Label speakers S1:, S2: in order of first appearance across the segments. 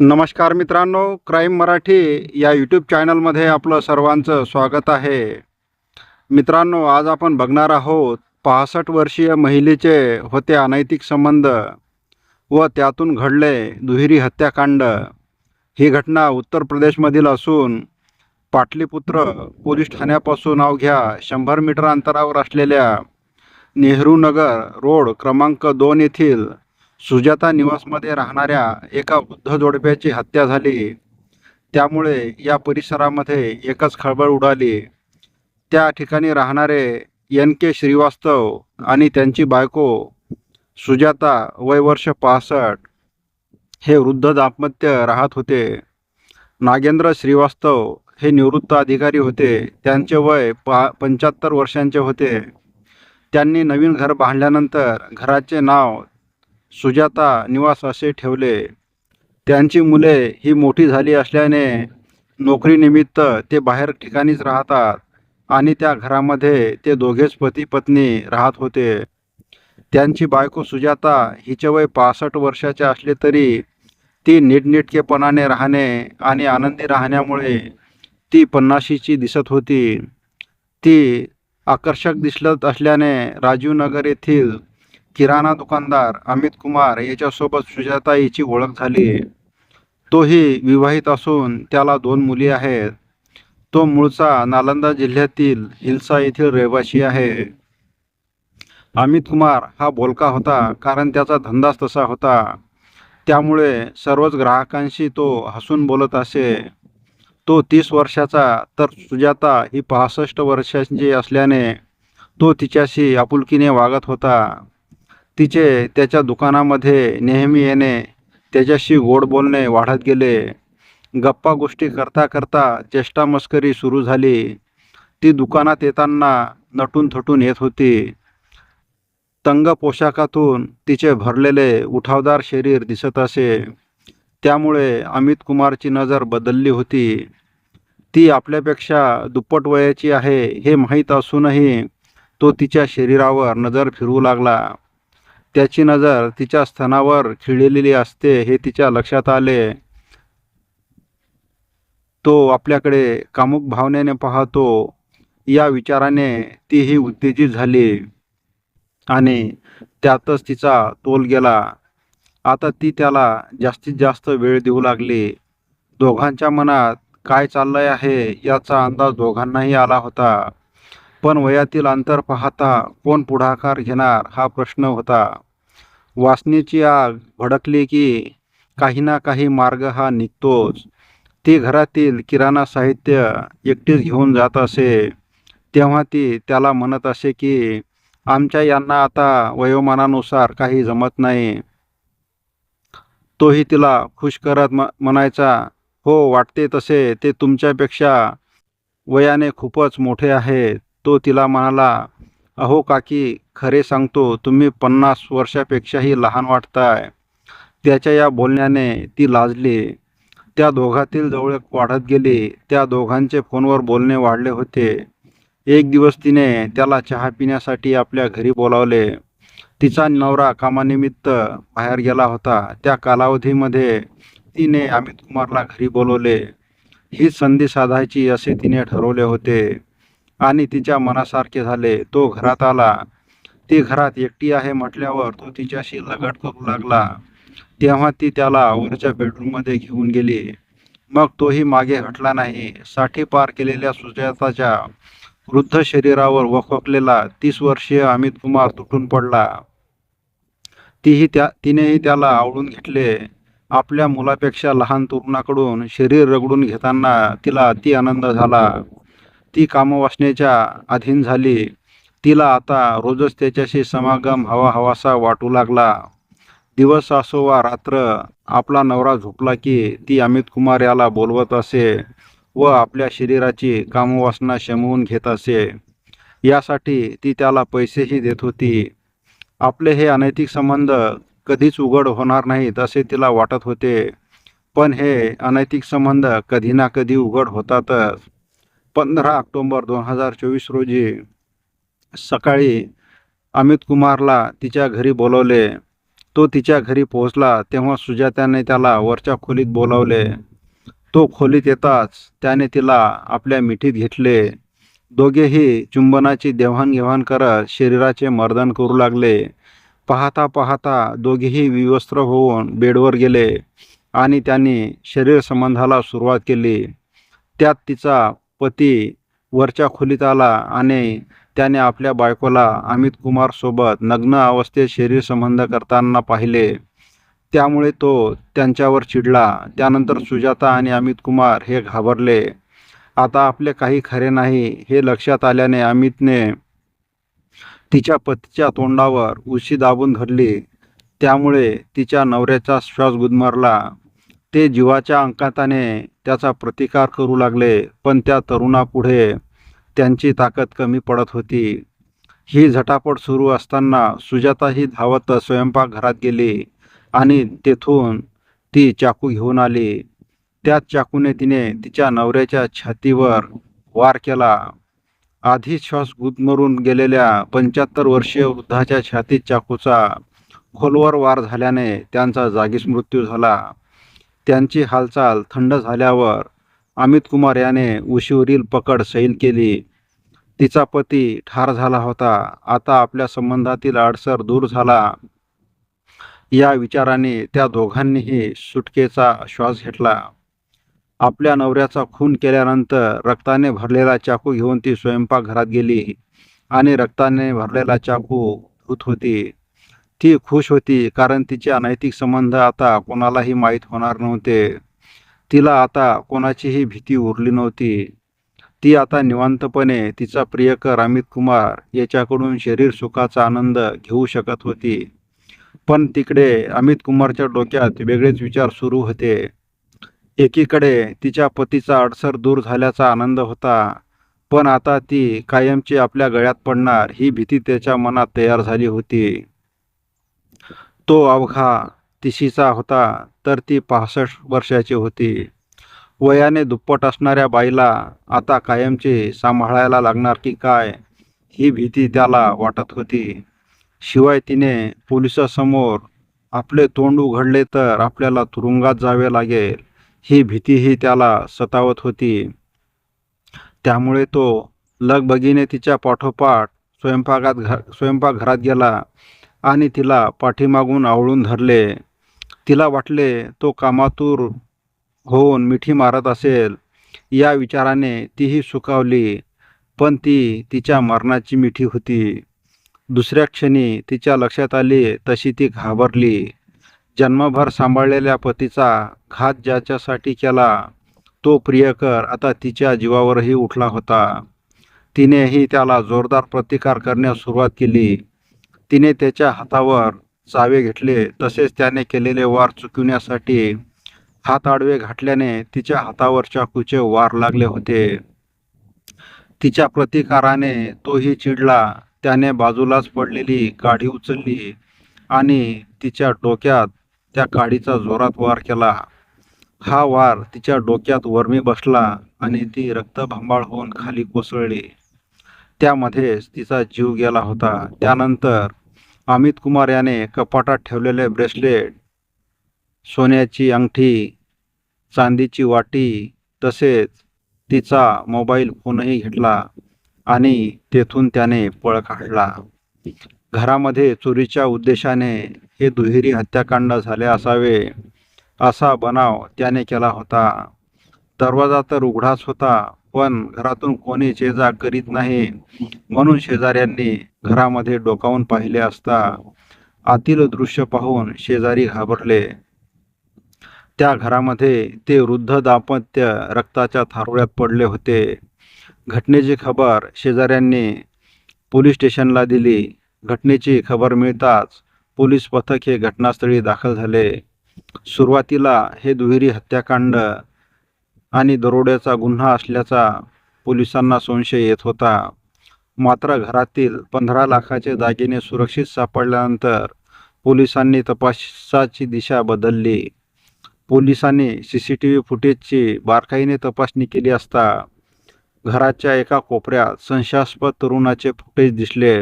S1: नमस्कार मित्रांनो क्राईम मराठी या यूट्यूब चॅनलमध्ये आपलं सर्वांचं स्वागत आहे. मित्रांनो आज आपण बघणार आहोत पासष्ट वर्षीय महिलेचे होते अनैतिक संबंध व त्यातून घडले दुहेरी हत्याकांड. ही घटना उत्तर प्रदेशमधील असून पाटलीपुत्र पोलीस ठाण्यापासून अवघ्या शंभर मीटर अंतरावर असलेल्या नेहरू नगर रोड क्रमांक दोन येथील सुजाता निवासमध्ये राहणाऱ्या एका वृद्ध जोडप्याची हत्या झाली. त्यामुळे या परिसरामध्ये एकच खळबळ उडाली. त्या ठिकाणी राहणारे एन के श्रीवास्तव आणि त्यांची बायको सुजाता वय वर्ष पासष्ट हे वृद्ध दाम्पत्य राहत होते. नागेंद्र श्रीवास्तव हे निवृत्त अधिकारी होते. त्यांचे वय पा पंच्याहत्तर वर्षांचे होते. त्यांनी नवीन घर बांधल्यानंतर घराचे नाव सुजाता निवास असे ठेवले. त्यांची मुले ही मोठी झाली असल्याने नोकरीनिमित्त ते बाहेर ठिकाणीच राहतात आणि त्या घरामध्ये ते दोघेच पती पत्नी राहत होते. त्यांची बायको सुजाता हिचे वय पासष्ट वर्षाचे असले तरी ती नीटनेटकेपणाने राहणे आणि आनंदी राहण्यामुळे ती पन्नाशीची दिसत होती. ती आकर्षक दिसत असल्याने राजीवनगर येथील किराणा दुकानदार अमित कुमार याच्यासोबत सुजाता याची ओळख झाली. तोही विवाहित असून त्याला दोन मुली आहेत. तो मूळचा नालंदा जिल्ह्यातील हिलसा येथील रहिवासी आहे. अमित कुमार हा बोलका होता कारण त्याचा धंदाच तसा होता. त्यामुळे सर्वच ग्राहकांशी तो हसून बोलत असे. तो तीस वर्षाचा तर सुजाता ही पासष्ट वर्षांची असल्याने तो तिच्याशी आपुलकीने वागत होता. तिचे त्याच्या दुकानामध्ये नेहमी येणे त्याच्याशी गोड बोलणे वाढत गेले. गप्पा गोष्टी करता करता चेष्टा मस्करी सुरू झाली. ती दुकानात येताना नटून थटून येत होती. तंग पोशाखातून तिचे भरलेले उठावदार शरीर दिसत असे. त्यामुळे अमित कुमारची नजर बदलली होती. ती आपल्यापेक्षा दुप्पट वयाची आहे हे माहीत असूनही तो तिच्या शरीरावर नजर फिरवू लागला. त्याची नजर तिच्या स्तनावर खिळलेली असते हे तिच्या लक्षात आले. तो आपल्याकडे कामुक भावनेने पाहतो. या विचाराने तीही उत्तेजित झाली आणि त्यातच तिचा तोल गेला. आता ती त्याला जास्तीत जास्त वेळ देऊ लागली. दोघांच्या मनात काय चाललंय आहे याचा अंदाज दोघांनाही आला होता. पण वयातील अंतर पाहता कोण पुढाकार घेणार हा प्रश्न होता. वासनेची आग भडकली की काही ना काही मार्ग हा निघतोच. ती घरातील किराणा साहित्य एकटीच घेऊन जात असे. तेव्हा ती त्याला म्हणत असे की आमच्या यांना आता वयोमानानुसार काही जमत नाही. तोही तिला खुश करत म्हणायचा हो वाटते तसे. ते तुमच्यापेक्षा वयाने खूपच मोठे आहेत. तो तिला म्हणाला अहो काकी खरे सांगतो तुम्ही पन्नास वर्षापेक्षाही लहान वाटताय. त्याच्या या बोलण्याने ती लाजली. त्या दोघातील जवळ वाढत गेली. त्या दोघांचे फोनवर बोलणे वाढले होते. एक दिवस तिने त्याला चहा पिण्यासाठी आपल्या घरी बोलावले. तिचा नवरा कामानिमित्त बाहेर गेला होता. त्या कालावधीमध्ये तिने अमित कुमारला घरी बोलवले. ही संधी साधायची असे तिने ठरवले होते. आणि तिच्या मनासारखे झाले. तो घरात आला. ती घरात एकटी आहे म्हटल्यावर तो तिच्याशी लगट करू लागला. तेव्हा ती त्याला वरच्या बेडरूममध्ये घेऊन गेली. मग तोही मागे हटला नाही. साठी पार केलेल्या सुजाताच्या वृद्ध शरीरावर वखवकलेला तीस वर्षीय अमित कुमार तुटून पडला. तीही त्या तिनेही त्याला आवडून घेतले. आपल्या मुलापेक्षा लहान तरुणाकडून शरीर रगडून घेताना तिला अति आनंद झाला. ती कामवासनेच्या अधीन झाली. तिला आता रोजच त्याच्याशी समागम हवा हवासा वाटू लागला. दिवस असो वा रात्र आपला नवरा झोपला की ती अमित कुमार याला बोलवत असे व आपल्या शरीराची कामवासना शमवून घेत असे. यासाठी ती त्याला पैसेही देत होती. आपले हे अनैतिक संबंध कधीच उघड होणार नाहीत असे तिला वाटत होते. पण हे अनैतिक संबंध कधी ना कधी उघड होतातच. पंधरा ऑक्टोंबर दोन हजार चोवीस रोजी सकाळी अमित कुमारला तिच्या घरी बोलवले. तो तिच्या घरी पोहोचला तेव्हा सुजात्याने त्याला वरच्या खोलीत बोलावले. तो खोलीत येताच त्याने तिला आपल्या मिठीत घेतले. दोघेही चुंबनाची देवाणघेवाण करत शरीराचे मर्दन करू लागले. पाहता पाहता दोघेही विवस्त्र होऊन बेडवर गेले आणि त्यांनी शरीर संबंधाला सुरुवात केली. त्यात तिचा पती वरच्या खोलीत आला आणि त्याने आपल्या बायकोला अमित कुमार सोबत नग्न अवस्थेत शरीर संबंध करताना पाहिले. त्यामुळे तो त्यांच्यावर चिडला. त्यानंतर सुजाता आणि अमित कुमार हे घाबरले. आता आपले काही खरे नाही हे लक्षात आल्याने अमितने तिच्या पतीच्या तोंडावर उशी दाबून धरली. त्यामुळे तिच्या नवऱ्याचा श्वास गुदमरला. ते जीवाच्या अंकाताने त्याचा प्रतिकार करू लागले पण त्या तरुणापुढे त्यांची ताकद कमी पडत होती. ही झटापट सुरू असताना सुजाताही धावत स्वयंपाकघरात गेली आणि तेथून ती चाकू घेऊन आली. त्याच चाकूने तिने तिच्या नवऱ्याच्या छातीवर वार केला. आधी श्वास गुदमरून गेलेल्या पंच्याहत्तर वर्षीय वृद्धाच्या छातीत चाकूचा खोलवर वार झाल्याने त्यांचा जागीच मृत्यू झाला. त्यांची हालचाल थंड झाल्यावर अमित कुमार याने उशीवरील पकड सैल केली. तिचा पती ठार झाला होता. आता आपल्या संबंधातील अडसर दूर झाला. या विचाराने त्या दोघांनीही सुटकेचा श्वास घेतला. आपल्या नवऱ्याचा खून केल्यानंतर रक्ताने भरलेला चाकू घेऊन ती स्वयंपाकघरात गेली आणि रक्ताने भरलेला चाकू धुत होती. ती खुश होती कारण तिचे अनैतिक संबंध आता कोणालाही माहीत होणार नव्हते. तिला आता कोणाचीही भीती उरली नव्हती. ती आता निवांतपणे तिचा प्रियकर अमित कुमार याच्याकडून शरीर सुखाचा आनंद घेऊ शकत होती. पण तिकडे अमित कुमारच्या डोक्यात वेगळेच विचार सुरू होते. एकीकडे तिच्या पतीचा अडसर दूर झाल्याचा आनंद होता. पण आता ती कायमची आपल्या गळ्यात पडणार ही भीती त्याच्या मनात तयार झाली होती. तो अवघा तिशीचा होता तर ती पासष्ट वर्षाची होती. वयाने दुप्पट असणाऱ्या बाईला आता कायमचे सांभाळायला लागणार की काय ही भीती त्याला वाटत होती. शिवाय तिने पोलिसासमोर आपले तोंड उघडले तर आपल्याला तुरुंगात जावे लागेल ही भीतीही त्याला सतावत होती. त्यामुळे तो लगबगीने तिच्या पाठोपाठ स्वयंपाकात घर स्वयंपाकघरात गेला. आणि तिला पाठीमागून आवळून धरले. तिला वाटले तो कामातूर होऊन मिठी मारत असेल. या विचाराने तीही सुखावली पण ती तिच्या मरणाची मिठी होती. दुसऱ्या क्षणी तिच्या लक्षात आली तशी ती घाबरली. जन्मभर सांभाळलेल्या पतीचा घात ज्याच्यासाठी केला तो प्रियकर आता तिच्या जीवावरही उठला होता. तिनेही त्याला जोरदार प्रतिकार करण्यास सुरुवात केली. तिने त्याच्या हातावर चावे घेतले. तसेच त्याने केलेले वार चुकविण्यासाठी हात आडवे घातल्याने तिच्या हातावर चाकूचे वार लागले होते. तिच्या प्रतिकाराने तोही चिडला. त्याने बाजूलाच पडलेली काढी उचलली आणि तिच्या डोक्यात त्या काढीचा जोरात वार केला. हा वार तिच्या डोक्यात वर्मी बसला आणि ती रक्तभांबाळ होऊन खाली कोसळली. त्यामध्येच तिचा जीव गेला होता. त्यानंतर अमित कुमार याने कपाटात ठेवलेले ब्रेसलेट सोन्याची अंगठी चांदीची वाटी तसेच तिचा मोबाईल फोनही घेतला आणि तेथून त्याने पळ काढला. घरामध्ये चोरीच्या उद्देशाने हे दुहेरी हत्याकांड झाले असावे असा बनाव त्याने केला होता. दरवाजा तर उघडाच होता पण घरातून कोणी चेजा करीत नाही म्हणून शेजाऱ्यांनी घरामध्ये डोकावून पाहिले असता आतील दृश्य पाहून शेजारी घाबरले. त्या घरामध्ये ते वृद्ध दाम्पत्य रक्ताच्या थारोळ्यात पडले होते. घटनेची खबर शेजाऱ्यांनी पोलीस स्टेशनला दिली. घटनेची खबर मिळताच पोलीस पथक हे घटनास्थळी दाखल झाले. सुरुवातीला हे दुहेरी हत्याकांड आणि दरोड्याचा गुन्हा असल्याचा पोलिसांना संशय येत होता. मात्र घरातील पंधरा लाखाचे दागिने सुरक्षित सापडल्यानंतर पोलिसांनी तपासाची दिशा बदलली. पोलिसांनी सी सी टी व्ही फुटेजची बारकाईने तपासणी केली असता घराच्या एका कोपऱ्यात संशयास्पद तरुणाचे फुटेज दिसले.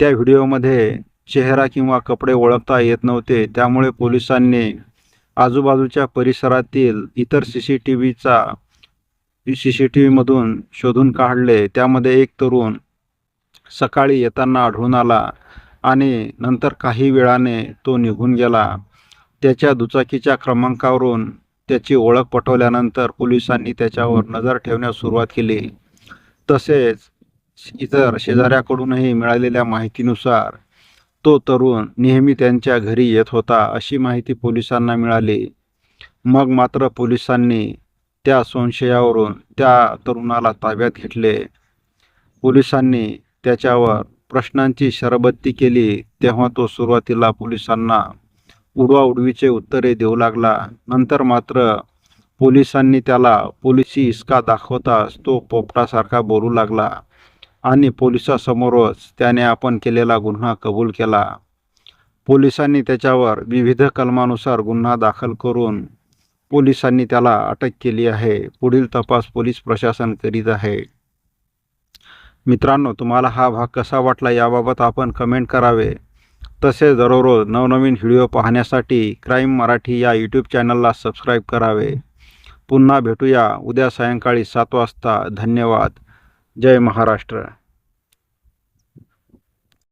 S1: त्या व्हिडिओमध्ये चेहरा किंवा कपडे ओळखता येत नव्हते त्यामुळे पोलिसांनी आजूबाजूच्या परिसरातील इतर सी सी टी व्हीचा सी सी टी व्हीमधून शोधून काढले. त्यामध्ये एक तरुण सकाळी येताना आढळून आला आणि नंतर काही वेळाने तो निघून गेला. त्याच्या दुचाकीच्या क्रमांकावरून त्याची ओळख पटवल्यानंतर पोलिसांनी त्याच्यावर नजर ठेवण्यास सुरुवात केली. तसेच इतर शेजाऱ्याकडूनही मिळालेल्या माहितीनुसार तो तरुण नेहमी त्यांच्या घरी येत होता अशी माहिती पोलिसांना मिळाली. मग मात्र पोलिसांनी त्या संशयावरून त्या तरुणाला ताब्यात घेतले. पोलिसांनी त्याच्यावर प्रश्नांची शरबत्ती केली. तेव्हा तो सुरुवातीला पोलिसांना उडवाउडवीचे उत्तरे देऊ लागला. नंतर मात्र पोलिसांनी त्याला पोलिसी इसका दाखवताच तो पोपटासारखा बोलू लागला. आणि पोलिसासमोरच त्याने आपण केलेला गुन्हा कबूल केला. पोलिसांनी त्याच्यावर विविध कलमानुसार गुन्हा दाखल करून पोलिसांनी त्याला अटक केली आहे. पुढील तपास पोलीस प्रशासन करीत आहे. मित्रांनो तुम्हाला हा भाग कसा वाटला याबाबत आपण कमेंट करावे. तसेच दररोज नवनवीन व्हिडिओ पाहण्यासाठी क्राईम मराठी या यूट्यूब चॅनलला सबस्क्राईब करावे. पुन्हा भेटूया उद्या सायंकाळी सात वाजता. धन्यवाद. जय महाराष्ट्र.